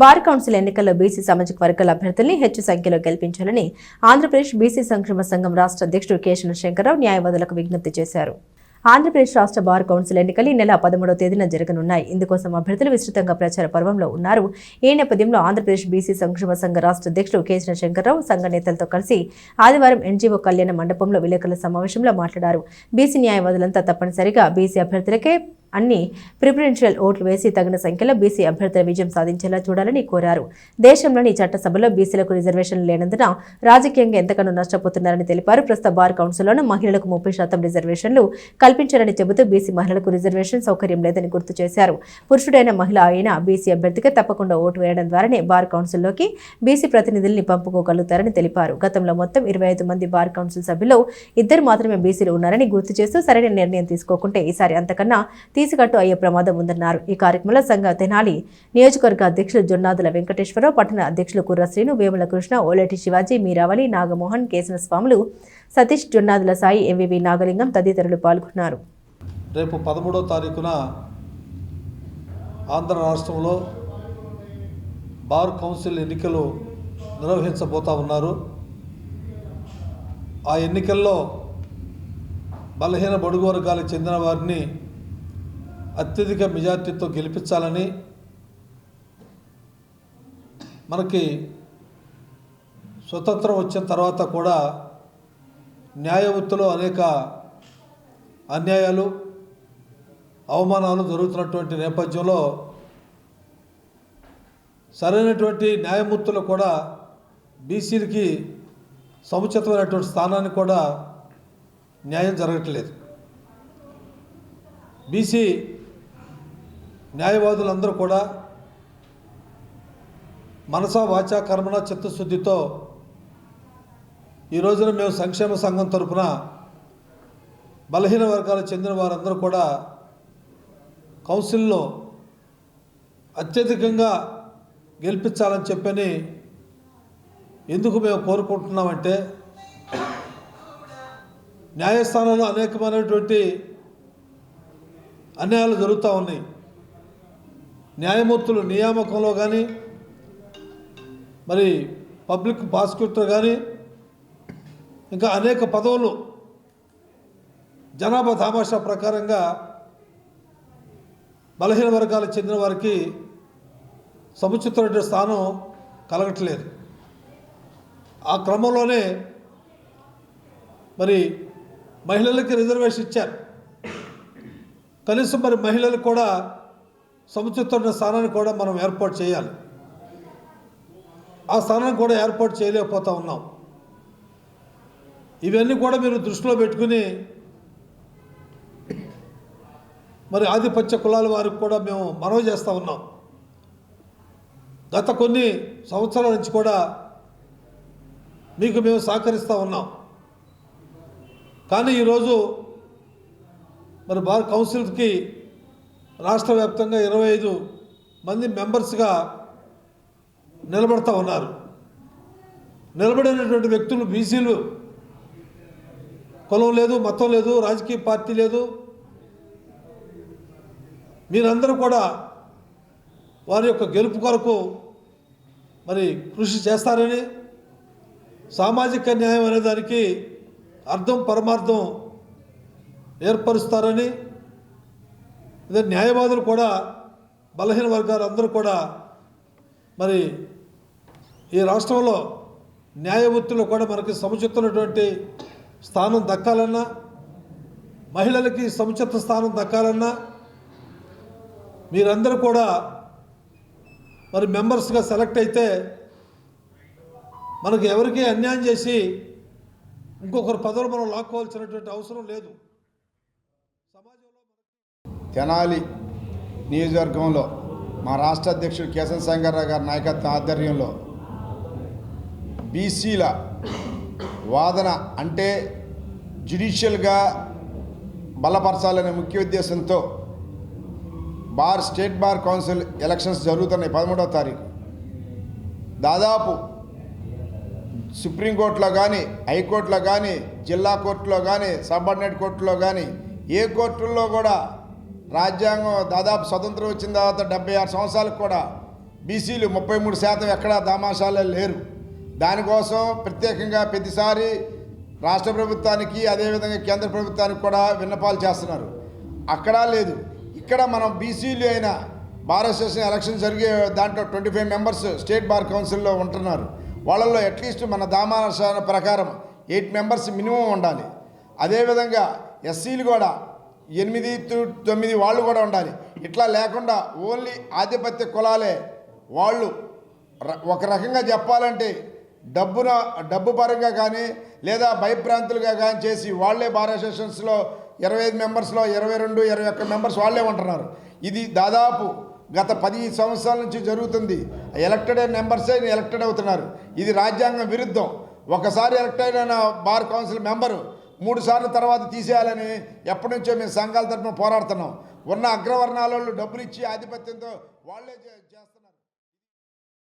Bar council ఎన్నికల్లో BC సామాజిక వర్గాల అభ్యర్థుల్ని హెచ్చు సంఖ్యలో గెలిపించాలని ఆంధ్రప్రదేశ్ బీసీ సంక్షేమ సంఘం రాష్ట్ర అధ్యక్షుడు కేశవ శంకర్రావు న్యాయవాదులకు విజ్ఞప్తి చేశారు. ఆంధ్రప్రదేశ్ రాష్ట్ర బార్ కౌన్సిల్ ఎన్నికలు ఈ నెల పదమూడవ తేదీన జరగనున్నాయి. ఇందుకోసం అభ్యర్థులు విస్తృతంగా ప్రచార పర్వంలో ఉన్నారు. ఈ నేపథ్యంలో ఆంధ్రప్రదేశ్ బీసీ సంక్షేమ సంఘ రాష్ట్ర అధ్యక్షుడు కేసిన శంకర్రావు సంఘ నేతలతో కలిసి ఆదివారం ఎన్జీఓ కళ్యాణ మండపంలో విలేకరుల సమావేశంలో మాట్లాడారు. బీసీ న్యాయవాదులంతా తప్పనిసరిగా బీసీ అభ్యర్థులకే అన్ని ప్రిఫరెన్షియల్ ఓట్లు వేసి తగిన సంఖ్యలో బీసీ అభ్యర్థుల విజయం సాధించేలా చూడాలని కోరారు. దేశంలోని చట్టసభలో బీసీలకు రిజర్వేషన్ లేనందున రాజకీయంగా ఎంతగానో నష్టపోతున్నారని తెలిపారు. ప్రస్తుత బార్ కౌన్సిల్లోనూ మహిళలకు ముప్పై శాతం రిజర్వేషన్లు కల్పించారని చెబుతూ బీసీ మహిళలకు రిజర్వేషన్ సౌకర్యం లేదని గుర్తు చేశారు. పురుషుడైన మహిళ అయినా బీసీ అభ్యర్థికి తప్పకుండా ఓటు వేయడం ద్వారానే బార్ కౌన్సిల్లోకి బీసీ ప్రతినిధుల్ని పంపుకోగలుగుతారని తెలిపారు. గతంలో మొత్తం ఇరవై ఐదు మంది బార్ కౌన్సిల్ సభ్యుల్లో ఇద్దరు మాత్రమే బీసీలు ఉన్నారని గుర్తు చేస్తూ సరైన నిర్ణయం తీసుకోకుంటే ఈసారి అంతకన్నా తీసికట్టు అయ్యే ప్రమాదం ఉందన్నారు. ఈ కార్యక్రమంలో సంఘ తెనాలి నియోజకవర్గ అధ్యక్షులు జొన్నాదుల వెంకటేశ్వరరావు పట్టణ అధ్యక్షులు కుర్ర శ్రీను వేముల కృష్ణ ఓలేటి శివాజీ మీరావళి నాగమోహన్ కేసిన స్వాములు Satish Jonnadula Sai M V V Nagalingam తదితరులు పాల్గొన్నారు. రేపు పదమూడో తారీఖున ఆంధ్ర రాష్ట్రంలో బార్ కౌన్సిల్ ఎన్నికలు నిర్వహించబోతా ఉన్నారు. ఆ ఎన్నికల్లో బలహీన బడుగు వర్గాలకు చెందిన వారిని అత్యధిక మెజార్టీతో గెలిపించాలని మనకి స్వతంత్రం వచ్చిన తర్వాత కూడా న్యాయ వృత్తిలో అనేక అన్యాయాలు అవమానాలు జరుగుతున్నటువంటి నేపథ్యంలో సరైనటువంటి న్యాయమూర్తులు కూడా బీసీలకి సముచితమైనటువంటి స్థానాన్ని కూడా న్యాయం జరగట్లేదు. బీసీ న్యాయవాదులందరూ కూడా మనసా వాచా కర్మణ చిత్తశుద్ధితో ఈ రోజున మేము సంక్షేమ సంఘం తరపున బలహీన వర్గాలకు చెందిన వారందరూ కూడా కౌన్సిల్లో అత్యధికంగా గెలిపించాలని చెప్పని ఎందుకు మేము కోరుకుంటున్నామంటే న్యాయస్థానంలో అనేకమైనటువంటి అన్యాయాలు జరుగుతూ ఉన్నాయి. న్యాయమూర్తులు నియామకంలో కానీ మరి పబ్లిక్ ప్రాసిక్యూటర్ కానీ ఇంకా అనేక పదవులు జనాభా తామాషా ప్రకారంగా బలహీన వర్గాలకు చెందిన వారికి సముచితమైన స్థానం కలగట్లేదు. ఆ క్రమంలోనే మరి మహిళలకి రిజర్వేషన్ ఇచ్చారు. కనీసం మరి మహిళలకు కూడా సముచితమైన స్థానాన్ని కూడా మనం ఏర్పాటు చేయాలి. ఆ స్థానాన్ని కూడా ఏర్పాటు చేయలేకపోతా ఉన్నాం. ఇవన్నీ కూడా మీరు దృష్టిలో పెట్టుకుని మరి ఆధిపత్య కులాల వారికి కూడా మేము మనవి చేస్తూ ఉన్నాం. గత కొన్ని సంవత్సరాల నుంచి కూడా మీకు మేము సహకరిస్తూ ఉన్నాం. కానీ ఈరోజు మరి బార్ కౌన్సిల్కి రాష్ట్ర వ్యాప్తంగా ఇరవై ఐదు మంది మెంబర్స్గా నిలబడతా ఉన్నారు. నిలబడినటువంటి వ్యక్తులు బీసీలు కులం లేదు మతం లేదు రాజకీయ పార్టీ లేదు. మీరందరూ కూడా వారి యొక్క గెలుపు కొరకు మరి కృషి చేస్తారని సామాజిక న్యాయం అనే దానికి అర్థం పరమార్థం ఏర్పరుస్తారని ఇదే న్యాయవాదులు కూడా బలహీన వర్గాలు అందరూ కూడా మరి ఈ రాష్ట్రంలో న్యాయ వృత్తిలో కూడా మనకి సముచితమైనటువంటి స్థానం దక్కాలన్నా మహిళలకి సముచిత స్థానం దక్కాలన్నా మీరందరూ కూడా మరి మెంబర్స్గా సెలెక్ట్ అయితే మనకు ఎవరికీ అన్యాయం చేసి ఇంకొకరు పదవులు మనం లాక్కోవాల్సినటువంటి అవసరం లేదు. తెనాలి నియోజకవర్గంలో మా రాష్ట్ర అధ్యక్షుడు కేశవ శంకర్రావు గారి నాయకత్వం ఆధ్వర్యంలో బీసీల వాదన అంటే జ్యుడిషియల్గా బలపరచాలనే ముఖ్య ఉద్దేశంతో bar state bar council elections జరుగుతున్నాయి పదమూడవ తారీఖు. దాదాపు సుప్రీంకోర్టులో కానీ హైకోర్టులో కానీ జిల్లా కోర్టులో కానీ సబార్డినేట్ కోర్టులో కానీ ఏ కోర్టుల్లో కూడా రాజ్యాంగం దాదాపు స్వతంత్రం వచ్చిన తర్వాత డెబ్బై ఆరు సంవత్సరాలకు కూడా బీసీలు ముప్పై మూడు శాతం ఎక్కడా దామాషాలే లేరు. దానికోసం ప్రత్యేకంగా ప్రతిసారి రాష్ట్ర ప్రభుత్వానికి అదేవిధంగా కేంద్ర ప్రభుత్వానికి కూడా విన్నపాలు చేస్తున్నారు. అక్కడా లేదు. ఇక్కడ మనం బీసీలు అయిన భారతదేశం ఎలక్షన్ జరిగే దాంట్లో twenty five members state bar కౌన్సిల్లో ఉంటున్నారు. వాళ్ళల్లో అట్లీస్ట్ మన దామాషాల ప్రకారం ఎయిట్ మెంబర్స్ మినిమం ఉండాలి. అదేవిధంగా ఎస్సీలు కూడా ఎనిమిది తొమ్మిది వాళ్ళు కూడా ఉండాలి. ఇట్లా లేకుండా ఓన్లీ ఆధిపత్య కులాలే వాళ్ళు ర- ఒక రకంగా చెప్పాలంటే డబ్బున డబ్బు పరంగా కానీ లేదా భయప్రాంతులుగా కానీ చేసి వాళ్ళే బార్ అసోసియేషన్స్లో ఇరవై ఐదు మెంబర్స్లో ఇరవై రెండు ఇరవై ఒక్క మెంబర్స్ వాళ్ళే ఉంటున్నారు. ఇది దాదాపు గత పది సంవత్సరాల నుంచి జరుగుతుంది. ఎలక్టెడ్ అయిన మెంబర్సే ఎలక్టెడ్ అవుతున్నారు. ఇది రాజ్యాంగం విరుద్ధం. ఒకసారి ఎలక్ట్ అయిన బార్ కౌన్సిల్ మెంబరు మూడు సార్లు తర్వాత తీసేయాలని ఎప్పటి నుంచో మేము సంఘాల తరఫున పోరాడుతున్నాం. ఉన్న అగ్రవర్ణాలలో డబ్బులు ఇచ్చి ఆధిపత్యంతో వాళ్ళే చేస్తారు.